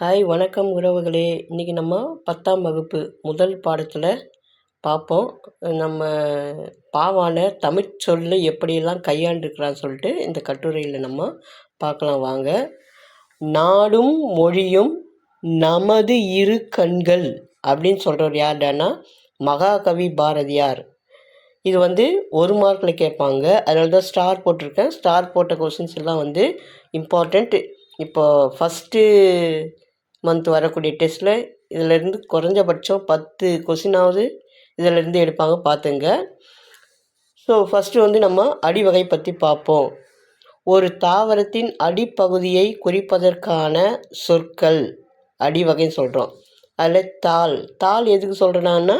Hi வணக்கம் உறவுகளே. இன்றைக்கி நம்ம பத்தாம் வகுப்பு முதல் பாடத்தில் பார்ப்போம் நம்ம பாவான தமிழ் சொல்லு எப்படியெல்லாம் கையாண்டுருக்கிறான்னு சொல்லிட்டு இந்த கட்டுரையில் நம்ம பார்க்கலாம் வாங்க. நாடும் மொழியும் நமது இரு கண்கள் அப்படின்னு சொல்கிறவர் யார்டானா மகாகவி பாரதியார். இது வந்து ஒரு மார்க்கில் கேட்பாங்க. அதனால தான் ஸ்டார் போட்டிருக்கேன். ஸ்டார் போட்ட கொஷின்ஸ் எல்லாம் வந்து இம்பார்ட்டண்ட் இப்போ ஃபஸ்ட்டு மந்த் வரக்கூடிய டெஸ்ட்டில் இதிலேருந்து குறைஞ்சபட்சம் பத்து கொஷினாவது இதிலேருந்து எடுப்பாங்க பார்த்துங்க. ஸோ ஃபஸ்ட்டு வந்து நம்ம அடிவகை பற்றி பார்ப்போம். ஒரு தாவரத்தின் அடிப்பகுதியை குறிப்பதற்கான சொற்கள் அடிவகைன்னு சொல்கிறோம் அதில் தாள். தாள் எதுக்கு சொல்கிறேன்னா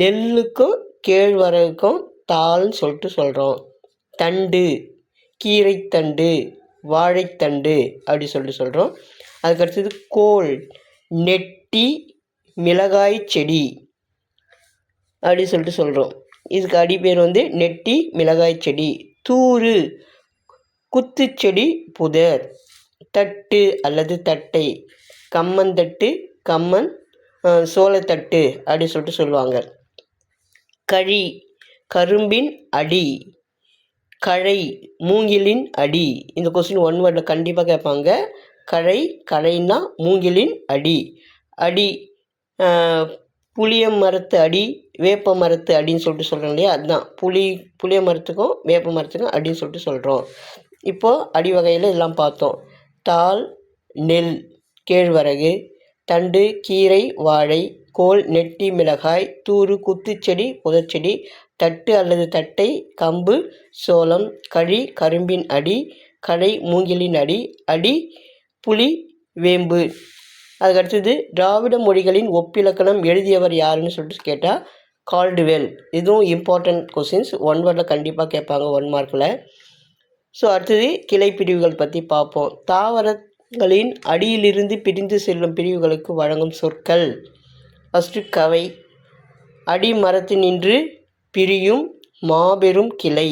நெல்லுக்கும் கேழ்வரகுக்கும் தாள்னு சொல்லிட்டு சொல்கிறோம் தண்டு கீரைத்தண்டு வாழைத்தண்டு அப்படி சொல்லிட்டு சொல்கிறோம் அதுக்கடுத்தது கோல். நெட்டி மிளகாய் செடி. அப்படி சொல்லிட்டு சொல்கிறோம் இதுக்கு அடி பேர் வந்து நெட்டி மிளகாய் செடி. தூறு குத்துச்செடி புதர். தட்டு அல்லது தட்டை. கம்மந்தட்டு கம்மன் சோளத்தட்டு அப்படி சொல்லிட்டு சொல்லுவாங்க. கழி கரும்பின் அடி. கழை மூங்கிலின் அடி. இந்த கொஸ்டின் ஒன் வேர்டில் கண்டிப்பாக கேட்பாங்க. கழை கழைன்னா மூங்கிலின் அடி. அடி புளிய மரத்து அடி வேப்ப மரத்து அடின்னு சொல்லிட்டு சொல்கிறோம் இல்லையா? அதுதான். புளி புளிய மரத்துக்கும் வேப்ப மரத்துக்கும் அடின்னு சொல்லிட்டு சொல்கிறோம் இப்போது அடி வகையில் எல்லாம் பார்த்தோம். தால் நெல் கேழ்வரகு தண்டு கீரை வாழை கோல் நெட்டி மிளகாய் தூறு குத்துச்செடி புதச்செடி தட்டு அல்லது தட்டை கம்பு சோளம் கழி கரும்பின் அடி களை மூங்கிலின் அடி அடி புலி வேம்பு. அதுக்கடுத்தது திராவிட மொழிகளின் ஒப்பிலக்கணம் எழுதியவர் யாருன்னு சொல்லிட்டு கேட்டால் கால்டுவெல். இதுவும் இம்பார்ட்டண்ட் கொஸ்டின்ஸ் ஒன் வேர்டில் கண்டிப்பாக கேட்பாங்க ஒன் மார்க்கில் ஸோ அடுத்தது கிளை பிரிவுகள் பற்றி பார்ப்போம். தாவரங்களின் அடியிலிருந்து பிரிந்து செல்லும் பிரிவுகளுக்கு வழங்கும் சொற்கள். ஃபஸ்ட்டு கவை. அடிமரத்தினின்று பிரியும் மாபெரும் கிளை.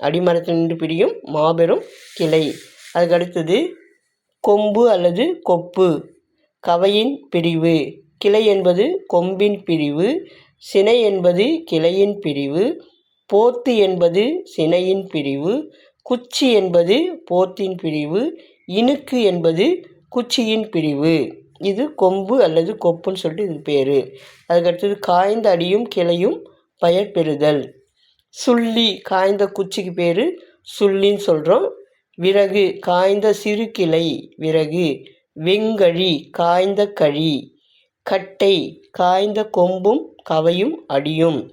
அடிமரத்தினின்று பிரியும் மாபெரும் கிளை. அதுக்கடுத்தது கொம்பு அல்லது கொப்பு. கவையின் பிரிவு. கிளை என்பது கொம்பின் பிரிவு. சினை என்பது கிளையின் பிரிவு. போத்து என்பது சினையின் பிரிவு. குச்சி என்பது போத்தின் பிரிவு. இணுக்கு என்பது குச்சியின் பிரிவு. இது கொம்பு அல்லது கொப்புன்னு சொல்லிட்டு இது பேர். அதுக்கடுத்தது காய்ந்த அடியும் கிளையும் பயர் பெறுதல். சுள்ளி காய்ந்த குச்சிக்கு பேர் சுள்ளின்னு சொல்கிறோம் விறகு காய்ந்த சிறு கிளை விறகு வெங்கழி காய்ந்த கழி கட்டை காய்ந்த கொம்பும் கவையும் அடியும்.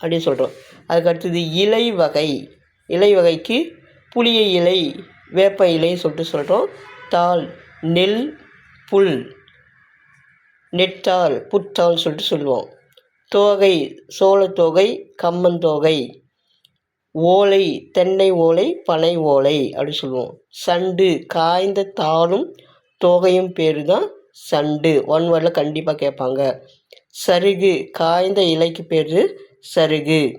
அப்படின்னு சொல்கிறோம் அதுக்கு அடுத்தது இலை வகை. இலை வகைக்கு புளிய இலை வேப்ப இலைன்னு சொல்லிட்டு சொல்கிறோம் தாள் நெல் புல் நெட்டால் புத்தால் சொல்லிட்டு சொல்லுவோம். தோகை சோளத்தோகை கம்மந்தோகை ஓலை தென்னை ஓலை பனை ஓலை அப்படி சொல்லுவோம். சண்டு காய்ந்த தாளும் தோகையும் பேர் தான் சண்டு ஒன் வேர்டில் கண்டிப்பாக கேட்பாங்க. சருகு காய்ந்த இலைக்கு பேர் சருகு.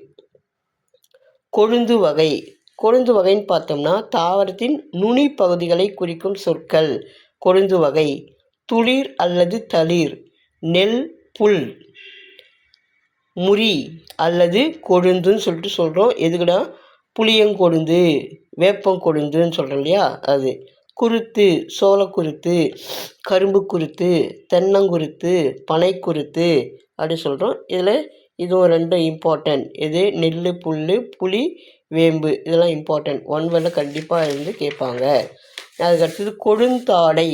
கொழுந்து வகை. கொழுந்து வகைன்னு பார்த்தோம்னா தாவரத்தின் நுனி பகுதிகளை குறிக்கும் சொற்கள். கொழுந்து வகை. துளிர் அல்லது தளிர். நெல் புல். முறி அல்லது கொழுந்துன்னு சொல்லிட்டு சொல்கிறோம் எதுக்குடா புளியங்கொழுந்து வேப்பங்கொழுந்துன்னு சொல்கிறோம் இல்லையா? அது. குருத்து சோளக்குருத்து கரும்பு குருத்து தென்னங்குருத்து பனைக்குருத்து அப்படி சொல்கிறோம் இதில் இதுவும் ரெண்டும் இம்பார்ட்டன்ட் இது நெல் புல் புளி வேம்பு. இதெல்லாம் இம்பார்ட்டன்ட் ஒன் வேர்டில் கண்டிப்பாக இருந்து கேட்பாங்க. அதுக்கடுத்தது கொழுந்தாடை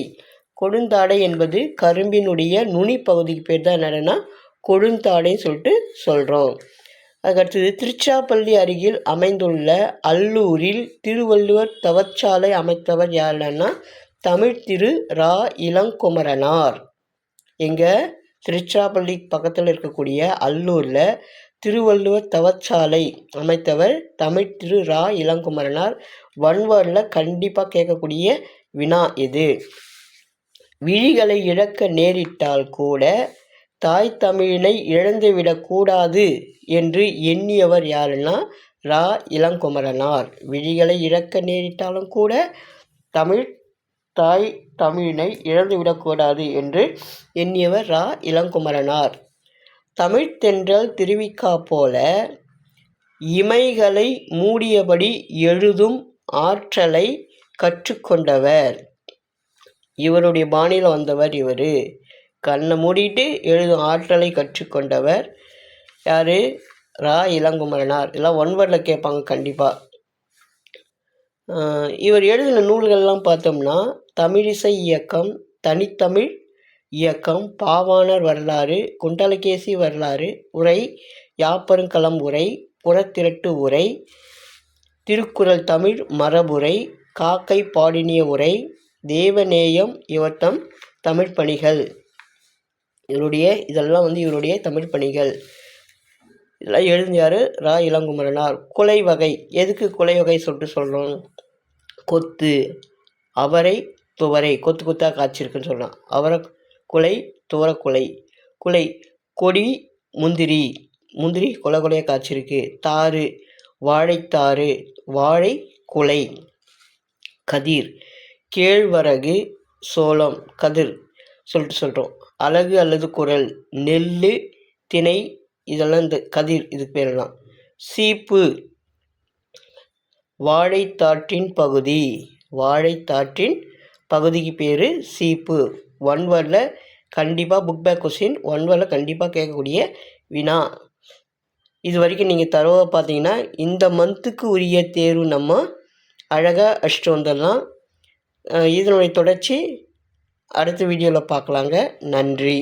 கொழுந்தாடை என்பது கரும்பினுடைய நுனி பகுதிக்கு பேர் தான் என்னென்னா கொழுந்தாடைன்னு சொல்லிட்டு சொல்கிறோம் அதுக்கடுத்தது திருச்சிராப்பள்ளி அருகில் அமைந்துள்ள அல்லூரில் திருவள்ளுவர் தவச்சாலை அமைத்தவர் யாருன்னா தமிழ் திரு ரா. இளங்குமரனார். எங்கே? திருச்சிராப்பள்ளி பக்கத்தில் இருக்கக்கூடிய அல்லூரில் திருவள்ளுவர் தவச்சாலை அமைத்தவர் தமிழ் திரு ரா. இளங்குமரனார். வன்வரில் கண்டிப்பாக கேட்கக்கூடிய வினா இது. விழிகளை இழக்க நேரிட்டால் கூட தாய் தமிழினை இழந்துவிடக்கூடாது என்று எண்ணியவர் யாருன்னா ரா. இளங்குமரனார். விழிகளை இழக்க நேரிட்டாலும் கூட தமிழ் தாய் தமிழினை இழந்துவிடக்கூடாது என்று எண்ணியவர் ரா. இளங்குமரனார். தமிழ்த்தென்றல் திருவிக்கா போல இமைகளை மூடியபடி எழுதும் ஆற்றலை கற்றுக்கொண்டவர் இவருடைய பாணியில் வந்தவர் இவர். கண்ணை மூடிட்டு எழுதும் ஆற்றலை கற்றுக்கொண்டவர் யார்? ரா இளங்குமரனார். இதெல்லாம் ஒன் வேர்டில் கேட்பாங்க கண்டிப்பாக இவர் எழுதின நூல்கள்லாம் பார்த்தோம்னா தமிழிசை இயக்கம் தனித்தமிழ் இயக்கம் பாவாணர் வரலாறு குண்டலகேசி வரலாறு உரை யாப்பருங்கலம் உரை புறத்திரட்டு உரை திருக்குறள் தமிழ் மரபுரை காக்கை பாடினிய உரை தேவநேயம் இவத்தம் தமிழ் பணிகள். இவருடைய இதெல்லாம் வந்து இவருடைய தமிழ் பணிகள். இதெல்லாம் எழுதியார் ரா. இளங்குமரனார். குலை வகை. எதுக்கு குலை வகை சொல்லிட்டு சொல்கிறோம் கொத்து. அவரை துவரை. கொத்து கொத்தாக காய்ச்சிருக்குன்னு சொல்லலாம் அவரை குலை துவரக்குலை குலை. கொடி முந்திரி. முந்திரி கொலை கொலையாக காய்ச்சிருக்கு. தாறு. வாழைத்தாறு. வாழை குலை. கதிர். கேழ்வரகு சோளம். கதிர். சொல்லிட்டு சொல்கிறோம் அழகு அல்லது குரல் நெல் திணை இதெல்லாம் இந்த கதிர் இது பேரெல்லாம் சீப்பு. வாழைத்தாற்றின் பகுதி. வாழைத்தாற்றின் பகுதிக்கு பேர் சீப்பு. ஒன் வேர்டில் கண்டிப்பாக புக் பேக் கொஸ்டின் ஒன் வேர்டில் கண்டிப்பாக கேட்கக்கூடிய வினா. இது வரைக்கும் நீங்கள் தரவை பார்த்தீங்கன்னா இந்த மந்த்துக்கு உரிய தேர்வு நம்ம அழகாக அடிச்சுட்டு வந்துடலாம் இதனுடைய தொடர்ச்சி அடுத்த வீடியோவில் பார்க்கலாங்க நன்றி.